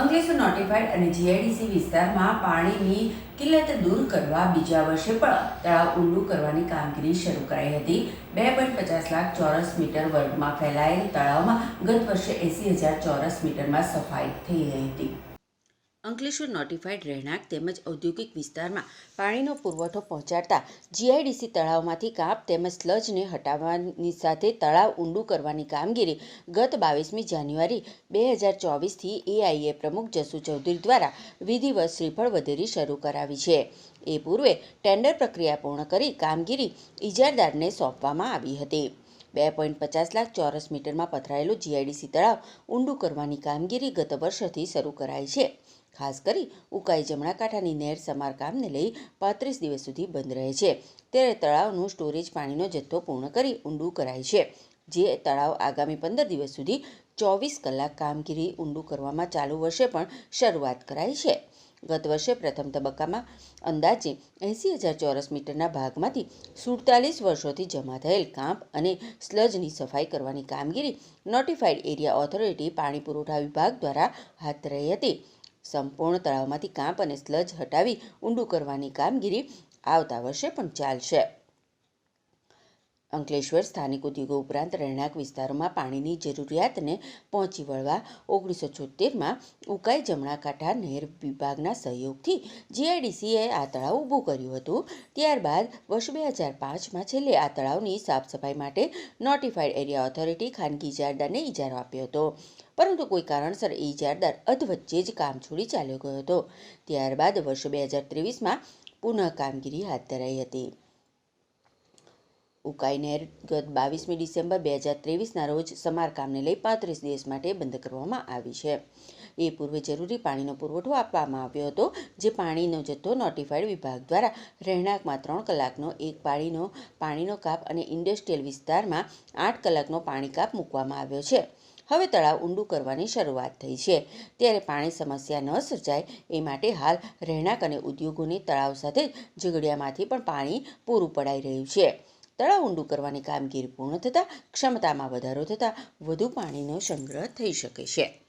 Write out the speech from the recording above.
Ankleshwar notified અને GIDC વિસ્તારમાં પાણીની કિલ્લત દૂર કરવા બીજા વર્ષે પણ તળાવ ઊંડું કરવાની કામગીરી શરૂ કરાઈ હતી. બે પોઈન્ટ પચાસ લાખ ચોરસ મીટર વર્ગમાં ફેલાયેલ તળાવમાં ગત વર્ષે એંસી હજાર ચોરસ મીટરમાં સફાઈ થઈ રહી હતી. અંકલેશ્વર નોટિફાઈડ રહેણાંક તેમજ ઔદ્યોગિક વિસ્તારમાં પાણીનો પુરવઠો પહોંચાડતા જીઆઈડીસી તળાવમાંથી કાપ તેમજ સ્લજને હટાવવાની સાથે તળાવ ઊંડું કરવાની કામગીરી ગત બાવીસમી જાન્યુઆરી બે હજાર ચોવીસથી એઆઈએ પ્રમુખ જસુ ચૌધરી દ્વારા વિધિવત શ્રીફળ વધેરી શરૂ કરાવી છે. એ પૂર્વે ટેન્ડર પ્રક્રિયા પૂર્ણ કરી કામગીરી ઇજારદારને સોંપવામાં આવી હતી. બે પોઈન્ટ પચાસ લાખ ચોરસ મીટરમાં પથરાયેલું જીઆઈડીસી તળાવ ઊંડું કરવાની કામગીરી ગત વર્ષથી શરૂ કરાઈ છે. ખાસ કરી ઉકાઈ જમણા કાંઠાની નહેર સમારકામને લઈ પાંત્રીસ દિવસ સુધી બંધ રહે છે. ત્યારે તળાવનું સ્ટોરેજ પાણીનો જથ્થો પૂર્ણ કરી ઊંડું કરાય છે. જે તળાવ આગામી પંદર દિવસ સુધી ચોવીસ કલાક કામગીરી ઊંડું કરવામાં ચાલુ વર્ષે પણ શરૂઆત કરાઈ છે. ગત વર્ષે પ્રથમ તબક્કામાં અંદાજે એંસી હજાર ચોરસ મીટરના ભાગમાંથી સુડતાલીસ વર્ષોથી જમા થયેલ કાંપ અને સ્લજની સફાઈ કરવાની કામગીરી નોટિફાઈડ એરિયા ઓથોરિટી પાણી પુરવઠા વિભાગ દ્વારા હાથ ધરાઈ હતી. સંપૂર્ણ તળાવમાંથી કાંપ અને સ્લજ હટાવી ઊંડું કરવાની કામગીરી આવતા વર્ષે પણ ચાલશે. અંકલેશ્વર સ્થાનિક ઉદ્યોગો ઉપરાંત રહેણાંક વિસ્તારોમાં પાણીની જરૂરિયાતને પહોંચી વળવા ઓગણીસો છોતેરમાં ઉકાઈ જમણા કાંઠા નહેર વિભાગના સહયોગથી જીઆઈડીસીએ આ તળાવ ઊભું કર્યું હતું. ત્યારબાદ વર્ષ બે હજાર પાંચમાં છેલ્લે આ તળાવની સાફસફાઈ માટે નોટિફાઈડ એરિયા ઓથોરિટી ખાનગી ઇજારદારને ઇજારો આપ્યો હતો. પરંતુ કોઈ કારણસર એ ઇજારદાર અધવચ્ચે જ કામ છોડી ચાલ્યો ગયો હતો. ત્યારબાદ વર્ષ બે હજાર ત્રેવીસમાં પુનઃ કામગીરી હાથ ધરાઈ હતી. ઉકાઈ નહેર ગત બાવીસમી ડિસેમ્બર બે હજાર ત્રેવીસના રોજ સમારકામને લઈ પાંત્રીસ દિવસ માટે બંધ કરવામાં આવી છે. એ પૂર્વે જરૂરી પાણીનો પુરવઠો આપવામાં આવ્યો હતો, જે પાણીનો જથ્થો નોટિફાઈડ વિભાગ દ્વારા રહેણાંકમાં ત્રણ કલાકનો, એક પાણીનો પાણીનો કાપ અને ઇન્ડસ્ટ્રીયલ વિસ્તારમાં આઠ કલાકનો પાણી કાપ મૂકવામાં આવ્યો છે. હવે તળાવ ઊંડું કરવાની શરૂઆત થઈ છે. ત્યારે પાણી સમસ્યા ન સર્જાય એ માટે હાલ રહેણાંક અને ઉદ્યોગોને તળાવ સાથે ઝઘડિયામાંથી પણ પાણી પૂરું પડાઈ રહ્યું છે. તળાવ ઊંડું કરવાની કામગીરી પૂર્ણ થતાં ક્ષમતામાં વધારો થતાં વધુ પાણીનો સંગ્રહ થઈ શકે છે.